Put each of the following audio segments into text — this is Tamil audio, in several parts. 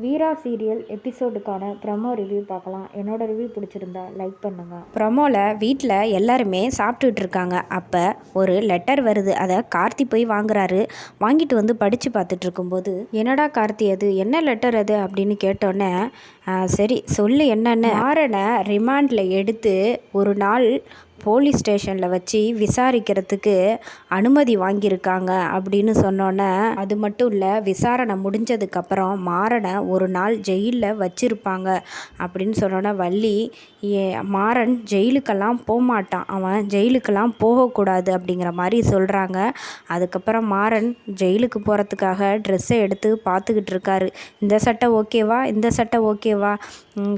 வீரா சீரியல் எபிசோடுக்கான ப்ரமோ ரிவ்யூ பார்க்கலாம். என்னோட ரிவ்யூ பிடிச்சிருந்தா லைக் பண்ணுங்க. ப்ரமோவில் வீட்டில் எல்லாருமே சாப்பிட்டுட்டு இருக்காங்க. அப்போ ஒரு லெட்டர் வருது. அதை கார்த்தி போய் வாங்குறாரு. வாங்கிட்டு வந்து படித்து பார்த்துட்டு இருக்கும்போது என்னடா கார்த்தி அது? என்ன லெட்டர் அது? அப்படின்னு கேட்டோன்னே "ஆ, சரி சொல்லு என்னன்னு. மாறனை ரிமாண்டில் எடுத்து ஒரு நாள் போலீஸ் ஸ்டேஷனில் வச்சு விசாரிக்கிறதுக்கு அனுமதி வாங்கியிருக்காங்க அப்படின்னு சொன்னோன்னே அது மட்டும் இல்லை விசாரணை முடிஞ்சதுக்கப்புறம் மாறனை ஒரு நாள் ஜெயிலில் வச்சுருப்பாங்க அப்படின்னு சொன்னோன்னே வள்ளி ஏ மாறன் ஜெயிலுக்கெல்லாம் போகமாட்டான் அவன் ஜெயிலுக்கெல்லாம் போகக்கூடாது அப்படிங்கிற மாதிரி சொல்கிறாங்க அதுக்கப்புறம் மாறன் ஜெயிலுக்கு போகிறதுக்காக ட்ரெஸ்ஸை எடுத்து பார்த்துக்கிட்டு இருக்காரு. இந்த சட்டை ஓகேவா இந்த சட்டை ஓகேவா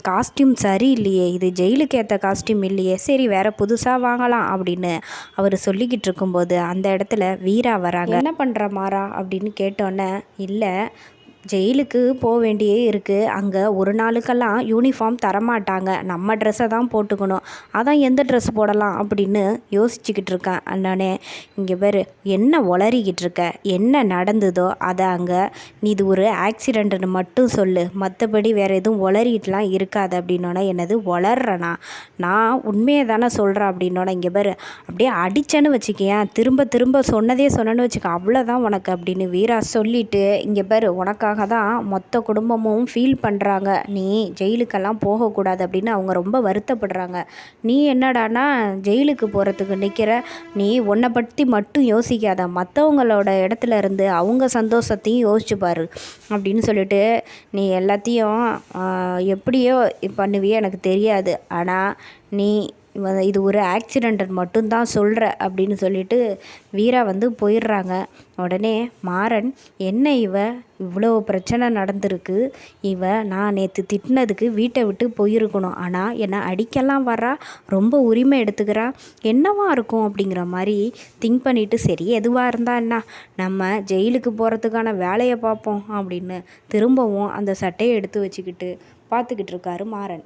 காஸ்டியூம் சரியில்லையே. இது ஜெயிலுக்கு ஏற்ற காஸ்டியூம் இல்லையே. சரி வேறு புதுசாக வாங்கலாம் அப்படின்னு அவர் சொல்லிக்கிட்டு இருக்கும்போது அந்த இடத்துல வீரா வராங்க. என்ன பண்ணுற மாறா அப்படின்னு கேட்டோன்னே இல்லை ஜெயிலுக்கு போக வேண்டியே இருக்குது அங்கே ஒரு நாளுக்கெல்லாம் யூனிஃபார்ம் தரமாட்டாங்க. நம்ம ட்ரெஸ்ஸை தான் போட்டுக்கணும். அதான் எந்த ட்ரெஸ் போடலாம் அப்படின்னு யோசிச்சுக்கிட்டு இருக்கேன் அண்ணனே. இங்கே பேர் என்ன உளறிக்கிட்டு இருக்க? என்ன நடந்ததோ அதை அங்கே. நீ இது ஒரு ஆக்சிடெண்ட்டுன்னு மட்டும் சொல்லு. மற்றபடி வேறு எதுவும் உளறிட்டுலாம் இருக்காது அப்படின்னோடனே என்னது உளர்றேனா நான் உண்மையை தானே சொல்கிறேன் அப்படின்னோட இங்கே பேர். அப்படியே அடித்தேன்னு வச்சுக்கேன் திரும்ப திரும்ப சொன்னதே சொன்னேன்னு வச்சுக்க. அவ்வளோதான் உனக்கு அப்படின்னு வீரா சொல்லிட்டு இங்கே பேர் உனக்கா அதுக்காக தான் மொத்த குடும்பமும் ஃபீல் பண்ணுறாங்க நீ ஜெயிலுக்கெல்லாம் போகக்கூடாது அப்படின்னு அவங்க ரொம்ப வருத்தப்படுறாங்க. நீ என்னடானா ஜெயிலுக்கு போகிறதுக்கு நிற்கிற நீ உன்னை பற்றி மட்டும் யோசிக்காத. மற்றவங்களோட இடத்துல இருந்து அவங்க சந்தோஷத்தையும் யோசிச்சு பாரு அப்படின்னு சொல்லிட்டு நீ எல்லாத்தையும் எப்படியோ பண்ணுவியோ எனக்கு தெரியாது. ஆனால் நீ இது ஒரு ஆக்சிடென்ட் மட்டும்தான் சொல்கிற அப்படின்னு சொல்லிட்டு வீரா வந்து போயிடுறாங்க. உடனே மாறன் என்ன இவ? இவ்வளோ பிரச்சனை நடந்திருக்கு. இவ நான் நேற்று திட்டினதுக்கு வீட்டை விட்டு போயிருக்கணும். ஆனால் என்னை அடிக்கலாம் வரா ரொம்ப உரிமை எடுத்துக்கிறா. என்னவா இருக்கும்? அப்படிங்கிற மாதிரி திங்க் பண்ணிவிட்டு சரி எதுவாக இருந்தா என்ன? நம்ம ஜெயிலுக்கு போகிறதுக்கான வேலையை பார்ப்போம். அப்படின்னு திரும்பவும் அந்த சட்டையை எடுத்து வச்சுக்கிட்டு பார்த்துக்கிட்டு இருக்காரு மாறன்.